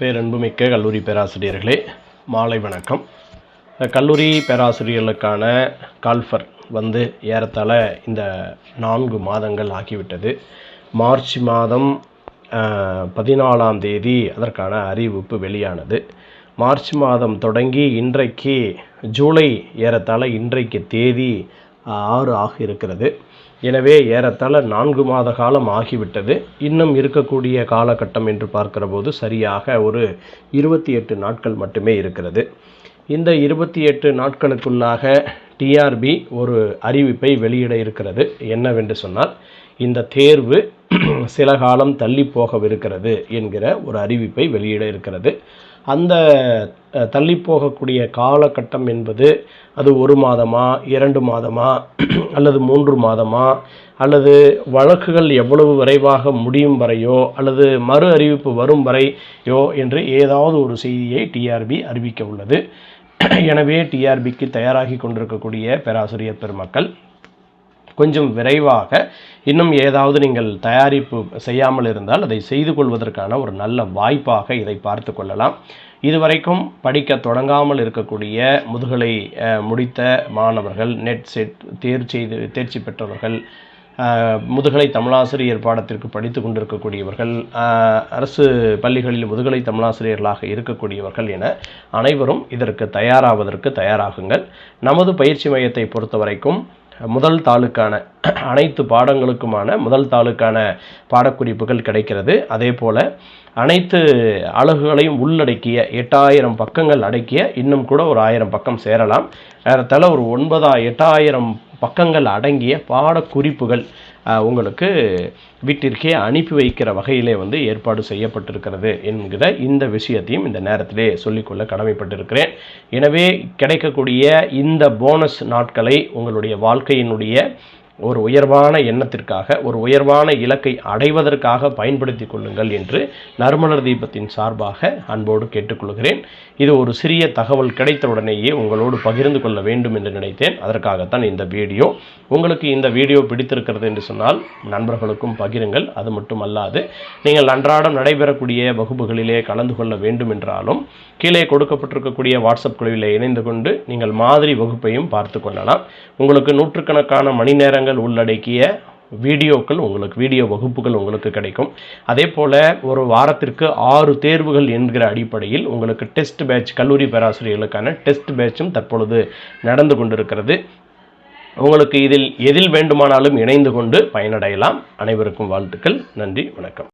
பேரன்புமிக்க கல்லூரி பேராசிரியர்களே மாலை வணக்கம். இந்த கல்லூரி பேராசிரியர்களுக்கான கால்ஃபர் வந்து ஏறத்தாழ இந்த நான்கு மாதங்கள் ஆகிவிட்டது. மார்ச் மாதம் பதினாலாம் தேதி அதற்கான அறிவிப்பு வெளியானது. மார்ச் மாதம் தொடங்கி இன்றைக்கு ஜூலை ஏறத்தாழ இன்றைக்கு தேதி ஆறு ஆக இருக்கிறது. எனவே ஏறத்தாழ நான்கு மாத காலம் ஆகிவிட்டது. இன்னும் இருக்கக்கூடிய காலகட்டம் என்று பார்க்கிற போது சரியாக ஒரு இருபத்தி எட்டு நாட்கள் மட்டுமே இருக்கிறது. இந்த இருபத்தி எட்டு நாட்களுக்குள்ளாக டிஆர்பி ஒரு அறிவிப்பை வெளியிட இருக்கிறது. என்னவென்று சொன்னால் இந்த தேர்வு சில காலம் தள்ளி போகவிருக்கிறது என்கிற ஒரு அறிவிப்பை வெளியிட இருக்கிறது. அந்த தள்ளி போகக்கூடிய காலகட்டம் என்பது அது ஒரு மாதமா இரண்டு மாதமா அல்லது மூன்று மாதமா அல்லது வழக்குகள் எவ்வளவு விரைவாக முடியும் வரையோ அல்லது மறு அறிவிப்பு வரும் வரையோ என்று ஏதாவது ஒரு செய்தியை டிஆர்பி அறிவிக்க உள்ளது. எனவே டிஆர்பிக்கு தயாராகி கொண்டிருக்கக்கூடிய பேராசிரியர் பெருமக்கள் கொஞ்சம் விரைவாக இன்னும் ஏதாவது நீங்கள் தயாரிப்பு செய்யாமல் இருந்தால் அதை செய்து கொள்வதற்கான ஒரு நல்ல வாய்ப்பாக இதை பார்த்து கொள்ளலாம். இதுவரைக்கும் படிக்க தொடங்காமல் இருக்கக்கூடிய முதுகலை முடித்த மாணவர்கள் நெட் செட் தேர்ச்சி தேர்ச்சி பெற்றவர்கள் முதுகலை தமிழாசிரியர் பாடத்திற்கு படித்து கொண்டிருக்கக்கூடியவர்கள் அரசு பள்ளிகளில் முதுகலை தமிழாசிரியர்களாக இருக்கக்கூடியவர்கள் என அனைவரும் இதற்கு தயாராவதற்கு தயாராகுங்கள். நமது பயிற்சி மையத்தை பொறுத்த வரைக்கும் முதல் தாளுக்கான அனைத்து பாடங்களுக்குமான முதல் தாளுக்கான பாடக்குறிப்புகள் கிடைக்கிறது. அதே போல் அனைத்து அலகுகளையும் உள்ளடக்கிய எட்டாயிரம் பக்கங்கள் அடக்கிய இன்னும் கூட ஒரு ஆயிரம் பக்கம் சேரலாம். ஏறத்தாழ ஒரு ஒன்பதா எட்டாயிரம் பக்கங்கள் அடங்கிய பாடக்குறிப்புகள் உங்களுக்கு வீட்டிற்கே அனுப்பி வைக்கிற வகையிலே வந்து ஏற்பாடு செய்யப்பட்டிருக்கிறது என்கிற இந்த விஷயத்தையும் இந்த நேரத்திலே சொல்லிக்கொள்ள கடமைப்பட்டிருக்கிறேன். எனவே கிடைக்கக்கூடிய இந்த போனஸ் நாட்களை உங்களுடைய வாழ்க்கையினுடைய ஒரு உயர்வான எண்ணத்திற்காக ஒரு உயர்வான இலக்கை அடைவதற்காக பயன்படுத்தி கொள்ளுங்கள் என்று நறுமலர் தீபத்தின் சார்பாக அன்போடு கேட்டுக்கொள்கிறேன். இது ஒரு சிறிய தகவல் கிடைத்தவுடனேயே உங்களோடு பகிர்ந்து கொள்ள வேண்டும் என்று நினைத்தேன். அதற்காகத்தான் இந்த வீடியோ. உங்களுக்கு இந்த வீடியோ பிடித்திருக்கிறது என்று சொன்னால் நண்பர்களுக்கும் பகிருங்கள். அது மட்டுமல்லாது நீங்கள் அன்றாடம் நடைபெறக்கூடிய வகுப்புகளிலே கலந்து கொள்ள வேண்டும் என்றாலும் கீழே கொடுக்கப்பட்டிருக்கக்கூடிய வாட்ஸ்அப் குழுவில் இணைந்து கொண்டு நீங்கள் மாதிரி வகுப்பையும் பார்த்து கொள்ளலாம். உங்களுக்கு நூற்றுக்கணக்கான மணி நேரங்கள் உள்ளடக்கிய வீடியோக்கள் உங்களுக்கு வீடியோ வகுப்புகள் உங்களுக்கு கிடைக்கும். அதே போல் ஒரு வாரத்திற்கு ஆறு தேர்வுகள் என்கிற அடிப்படையில் உங்களுக்கு டெஸ்ட் பேட்ச் கல்லூரி பேராசிரியர்களுக்கான டெஸ்ட் பேட்சும் தற்பொழுது நடந்து கொண்டிருக்கிறது. உங்களுக்கு இதில் எதில் வேண்டுமானாலும் இணைந்து கொண்டு பயனடையலாம். அனைவருக்கும் வாழ்த்துக்கள். நன்றி வணக்கம்.